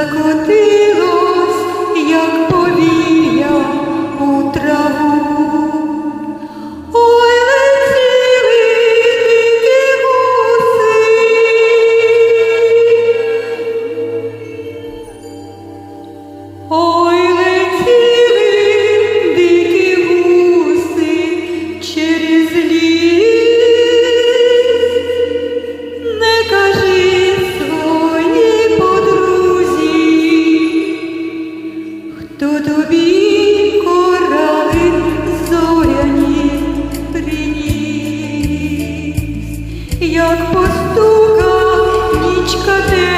закотилось, як повітря. як постукав нічка ти.